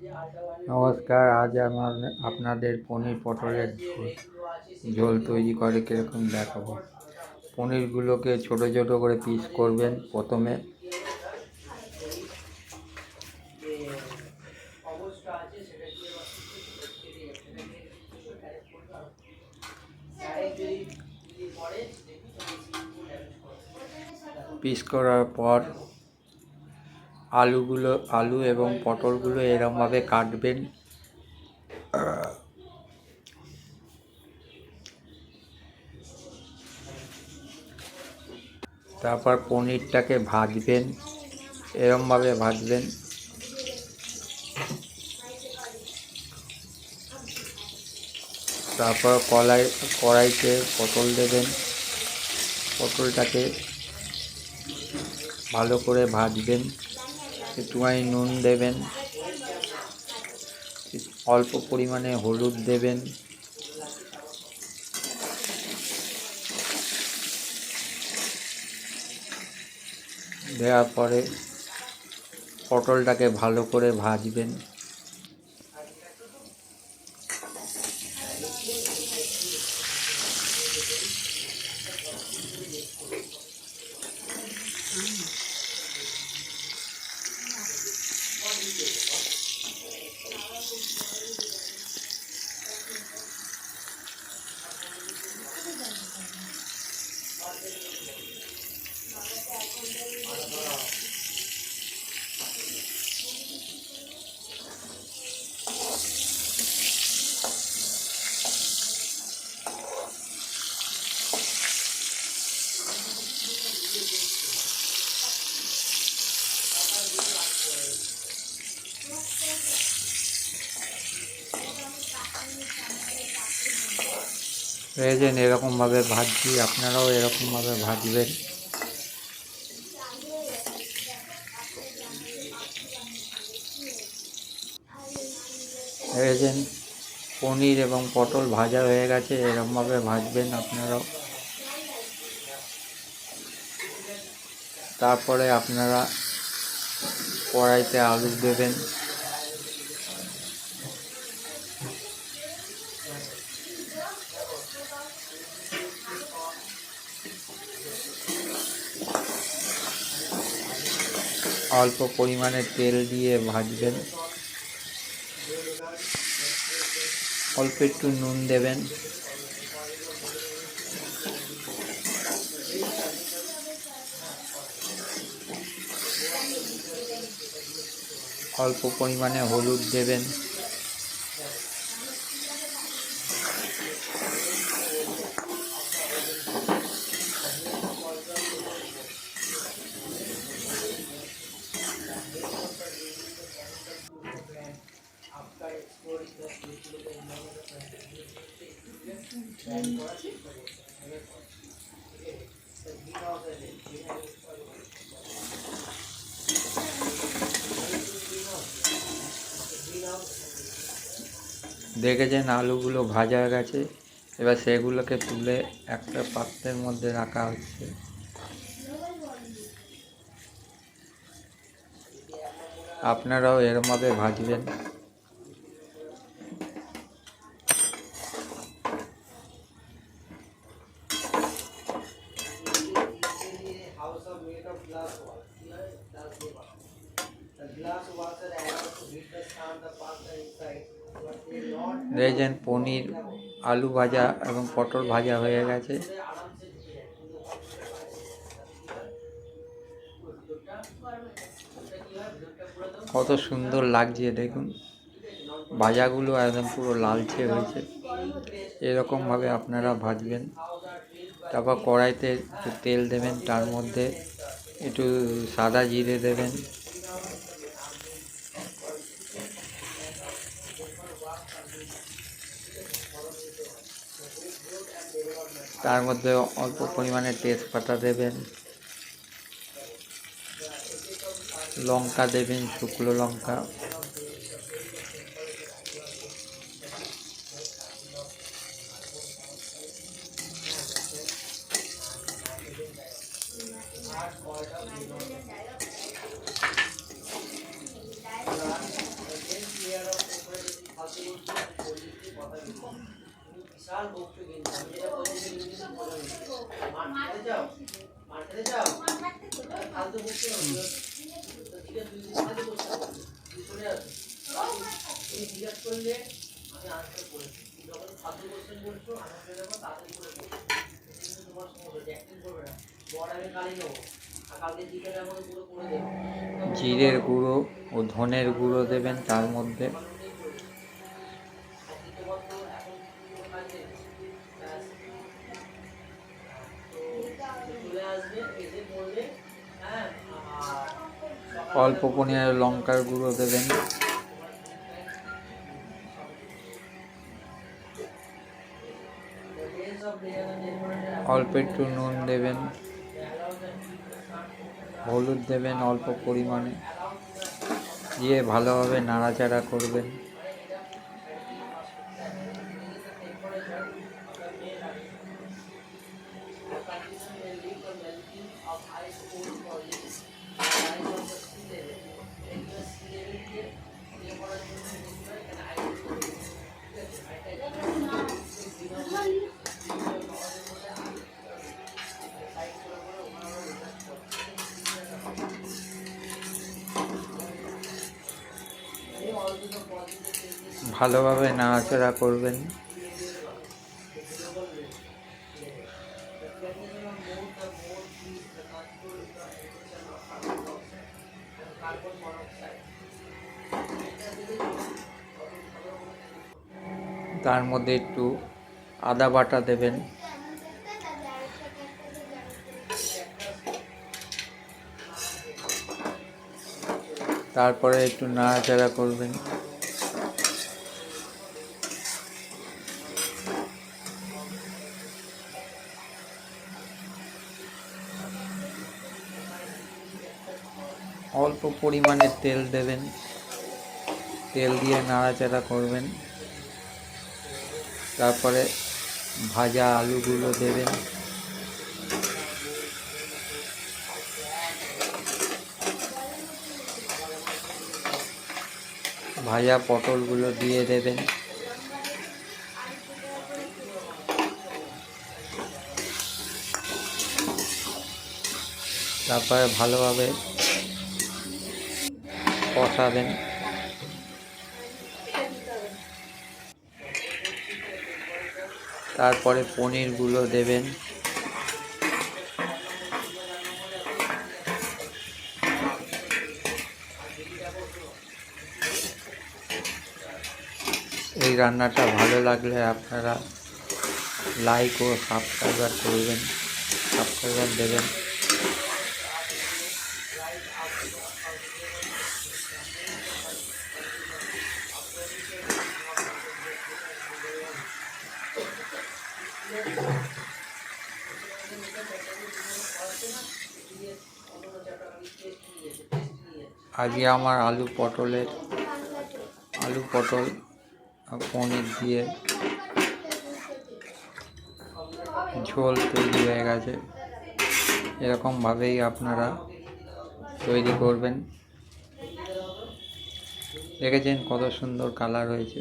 নমস্কার, আজ আমার আপনাদের পনির পটলের ঝোল তৈরি করে কীরকম দেখাবো। পনিরগুলোকে ছোট ছোট করে পিস করবেন প্রথমে। পিস করার পর আলুগুলো, আলু এবং পটলগুলো এরমভাবে কাটবেন। তারপর পনিরটাকে ভাজবেন, এরমভাবে ভাজবেন। তারপর কলাই, কড়াইতে পটল দেবেন। পটলটাকে ভালো করে ভাজবেন। একটুখানি নুন দেবেন অল্প পরিমাণে হলুদ দেবেন। দেওয়ার পরে পটলটাকে ভালো করে ভাজবেন। প্রয়োজন এরকমভাবে ভাজছি, আপনারাও এরকমভাবে ভাজবেন। প্রয়োজন পনির এবং পটল ভাজা হয়ে গেছে, এরকমভাবে ভাজবেন আপনারাও। তারপরে আপনারা কড়াইতে আলু দেবেন। অল্প পরিমাণে তেল দিয়ে ভাজবেন। অল্প একটু নুন দেবেন। অল্প পরিমাণে হলুদ দেবেন। দেখেছেন আলুগুলো ভাজা হয়ে গেছে। এবার সেগুলোকে তুলে একটা পাত্রের মধ্যে রাখা হচ্ছে। আপনারাও এর মধ্যে ভাজবেন। দেখেছেন পনির, আলু ভাজা এবং পটল ভাজা হয়ে গেছে। কত সুন্দর লাগছে, দেখুন। ভাজাগুলো একদম পুরো লালচে হয়েছে। এরকমভাবে আপনারা ভাজবেন। তারপর কড়াইতে একটু তেল দেবেন, তার মধ্যে একটু সাদা জিরে দেবেন। তার মধ্যে অল্প পরিমাণে তেজপাতা দেবেন। লঙ্কা দেবেন শুকনো লঙ্কা। জিরের গুঁড়ো ও ধনের গুঁড়ো দেবেন তার মধ্যে। অল্প পরিমাণে লঙ্কার গুঁড়ো দেবেন। অল্প একটু নুন দেবেন। হলুদ দেবেন অল্প পরিমাণে। দিয়ে ভালোভাবে নাড়াচাড়া করবেন। ভালোভাবে নাড়াচাড়া করবেন। তার মধ্যে একটু আদা বাটা দেবেন। তারপরে একটু নাড়াচাড়া করবেন। অল্প পরিমাণে তেল দেবেন। তেল দিয়ে নাড়াচাড়া করবেন। তারপরে ভাজা আলুগুলো দেবেন। ভাজা পটলগুলো দিয়ে দেবেন। তারপরে ভালোভাবে কষাবেন তারপরে পনিরগুলো দেবেন। এই রান্নাটা ভালো লাগলে আপনারা লাইক ও সাবস্ক্রাইবার করবেন। সাবস্ক্রাইবার দেবেন। আজকে আমার আলু পটলের আলু পটল পনির দিয়ে ঝোল তৈরি হয়ে গেছে। এরকমভাবেই আপনারা তৈরি করবেন। দেখেছেন কত সুন্দর কালার হয়েছে।